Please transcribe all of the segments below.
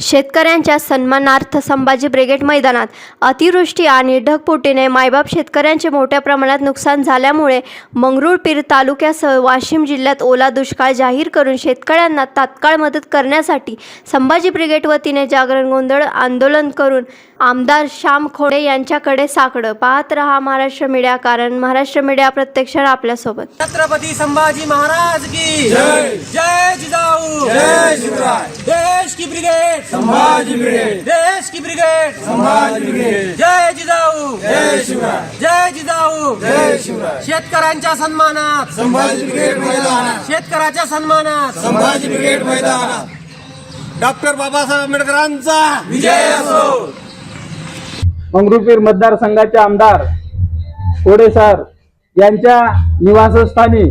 शेतकऱ्यांच्या सन्मानार्थ संभाजी ब्रिगेड मैदानात अतिवृष्टी आणि ढगफुटीने मायबाप शेतकऱ्यांचे मोठ्या प्रमाणात नुकसान झाल्यामुळे मंगरुळपीर तालुक्यासह वाशिम जिल्ह्यात ओला दुष्काळ जाहीर करून शेतकऱ्यांना तात्काळ मदत करण्यासाठी संभाजी ब्रिगेड वतीने जागरण गोंधळ आंदोलन करून आमदार श्याम खोडे यांच्याकडे साकडं. पाहत रहा महाराष्ट्र मीडिया कारण महाराष्ट्र मीडिया प्रत्यक्ष आपल्यासोबत. छत्रपती संभाजी महाराज की जय. जय. जिजाऊ. जय की ब्रिगेड. संभाजी ब्रिगेड. देश की ब्रिगेड. संभाजी ब्रिगेड. जय जिजाऊ. जय शिवराय. जय जिजाऊ. जय शिवराय. शेतकऱ्यांच्या सन्मानात. संभाजी ब्रिगेड मैदानात. शेतकऱ्याच्या सन्मानात. संभाजी ब्रिगेड मैदानात. डॉक्टर बाबासाहेब आंबेडकरांचा विजय असो. मंगरुळपीर मतदारसंघाचे आमदार कोडे सर यांच्या निवासस्थानी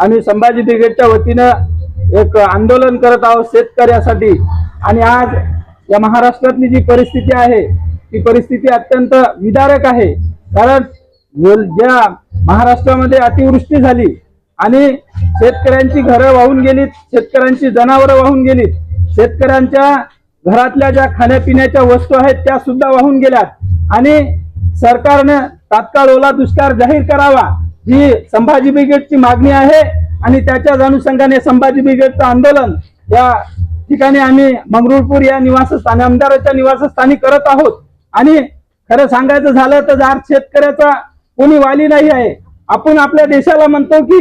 आम्ही संभाजी ब्रिगेडच्या वतीनं एक आंदोलन करत आहोत शेतकऱ्यासाठी. आणि आज या महाराष्ट्रातली जी परिस्थिती आहे ती परिस्थिती अत्यंत विदारक आहे. कारण ज्या महाराष्ट्रामध्ये अतिवृष्टी झाली आणि शेतकऱ्यांची घरं वाहून गेलीत शेतकऱ्यांची जनावरं वाहून गेलीत शेतकऱ्यांच्या घरातल्या ज्या खाण्यापिण्याच्या वस्तू आहेत त्या सुद्धा वाहून गेल्यात. आणि सरकारनं तात्काळ ओला दुष्काळ जाहीर करावा ही संभाजी ब्रिगेडची मागणी आहे आणि त्याच्याच अनुषंगाने संभाजी ब्रिगेडचं आंदोलन या ठिकाणी आम्ही मंगरुळपूर या निवासस्थानी आमदाराच्या निवासस्थानी करत आहोत. आणि खरं सांगायचं झालं तर आज शेतकऱ्याचा कोणी वाली नाही आहे आपण आपल्या देशाला म्हणतो की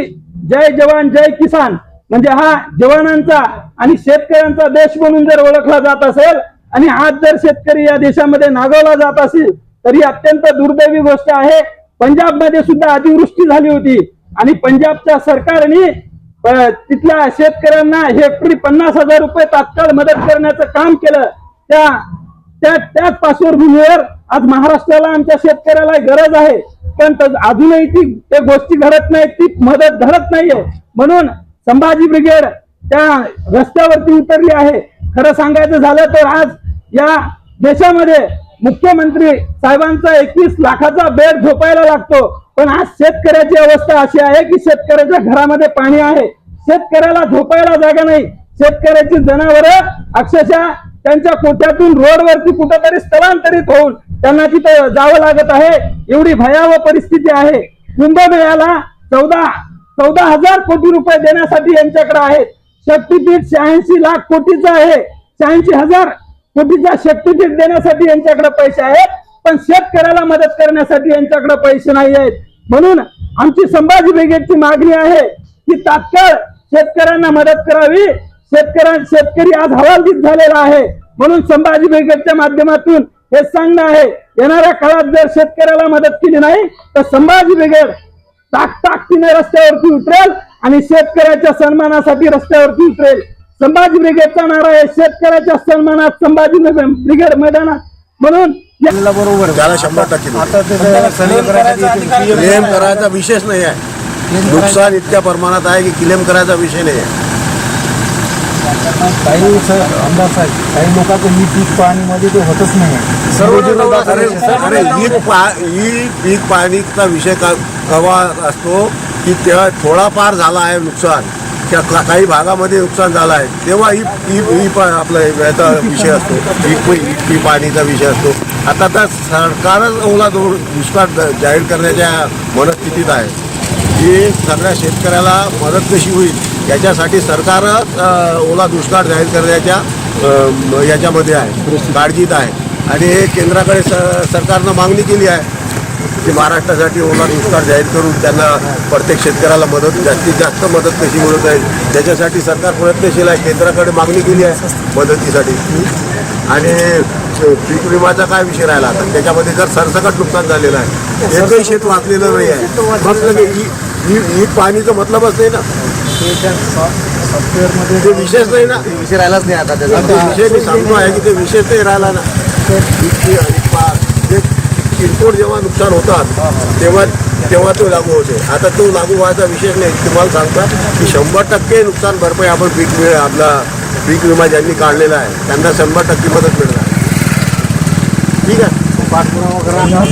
जय जवान जय किसान. म्हणजे हा जवानांचा आणि शेतकऱ्यांचा देश म्हणून जर ओळखला जात असेल आणि आज जर शेतकरी या देशामध्ये नागवला जात असेल तर ही अत्यंत दुर्दैवी गोष्ट आहे. पंजाबमध्ये सुद्धा अतिवृष्टी झाली होती आणि पंजाबच्या सरकारने तिथल्या शेतकऱ्यांना हेक्टरी पन्नास हजार रुपये तात्काळ मदत करण्याचं काम केलं. त्या त्या त्याच पार्श्वभूमीवर आज महाराष्ट्राला आमच्या शेतकऱ्याला गरज आहे. पण अजूनही ती त्या गोष्टी घडत नाही ती मदत घडत नाहीये. म्हणून संभाजी ब्रिगेड त्या रस्त्यावरती उतरली आहे. खरं सांगायचं झालं तर आज या देशामध्ये मुख्यमंत्री साहेबांचा एकवीस लाखाचा बेड झोपायला लागतो. पण आज शेतकऱ्याची अवस्था अशी आहे की शेतकऱ्याच्या घरामध्ये पाणी आहे. शेतकऱ्याला झोपायला जागा नाही. शेतकऱ्याची जनावर अक्षरशः त्यांच्या कोठ्यातून रोडवरती कुठंतरी स्थलांतरित होऊन त्यांना तिथं जावं लागत आहे. एवढी भयावह परिस्थिती आहे. कुंभमेळ्याला चौदा चौदा हजार कोटी रुपये देण्यासाठी यांच्याकडे आहेत. शक्तीपीठ शहाऐंशी लाख कोटीचं आहे. शहाऐंशी हजार कोटीचा शक्तीपीठ देण्यासाठी यांच्याकडे पैसे आहेत. पण शेतकऱ्याला मदत करण्यासाठी यांच्याकडे पैसे नाही आहेत. म्हणून आमची संभाजी ब्रिगेडची मागणी आहे की तात्काळ शेतकऱ्यांना मदत करावी. शेतकऱ्यां शेतकरी आज हवालदित झालेला आहे. म्हणून संभाजी ब्रिगेडच्या माध्यमातून हे सांगणं आहे. येणाऱ्या काळात जर शेतकऱ्याला मदत केली नाही तर संभाजी ब्रिगेड ताक ताकदीने रस्त्यावरती उतरेल आणि शेतकऱ्याच्या सन्मानासाठी रस्त्यावरती उतरेल. संभाजी ब्रिगेडचा नारा आहे. शेतकऱ्याच्या सन्मानात संभाजी ब्रिगेड मैदानात. म्हणून बरोबर त्याला शंभर टक्के आता करायचा विषयच नाही आहे. नुकसान इतक्या प्रमाणात आहे की क्लेम करायचा विषय नाही. आहे काही सर आमदार साहेब काही लोकांचं ही पीक पाणीमध्ये ते होतच नाही अरे ही पा ही पीक पाणीचा विषय का कवा असतो की तेव्हा थोडाफार झाला आहे नुकसान. त्या काही भागामध्ये नुकसान झालं आहे. तेव्हा ही ही ही आपला याचा विषय असतो. पीक पीक पाणीचा विषय असतो. आता तर सरकारच ओला दुष्काळ जाहीर करण्याच्या मनस्थितीत आहे. की सगळ्या शेतकऱ्याला मदत कशी होईल याच्यासाठी सरकारच ओला दुष्काळ जाहीर करण्याच्या याच्यामध्ये आहे. काळजीत आहे. आणि हे केंद्राकडे स सरकारनं मागणी केली आहे की महाराष्ट्रासाठी ओला दुष्काळ जाहीर करून त्यांना प्रत्येक शेतकऱ्याला मदत जास्तीत जास्त मदत कशी मिळत आहे त्याच्यासाठी सरकार प्रयत्नशील आहे. केंद्राकडे मागणी केली आहे मदतीसाठी. आणि पीक विमाचा काय विषय राहिला आता? त्याच्यामध्ये जर सरसकट नुकसान झालेलं आहे एकही शेत वाचलेलं नाही आहे. म्हटलं की ही- ही पाणीचं मतलबच नाही ना. सॉफ्टवेअरमध्ये ते विशेष नाही ना. विषय राहिलाच नाही आता आता ते विषय मी सांगतो आहे की ते विशेष नाही राहिला ना. इतकी- पा- ते किरकोळ जेव्हा नुकसान होतात तेव्हा तेव्हा तो लागू होते. आता तो लागू व्हायचा विषय नाही. तुम्हाला सांगता की शंभर टक्के नुकसान भरपाई आपण पीक विमा आपला पीक विमा ज्यांनी काढलेला आहे त्यांना शंभर टक्के मदत मिळणार. ठीक आहे? पाठपुरावा करा.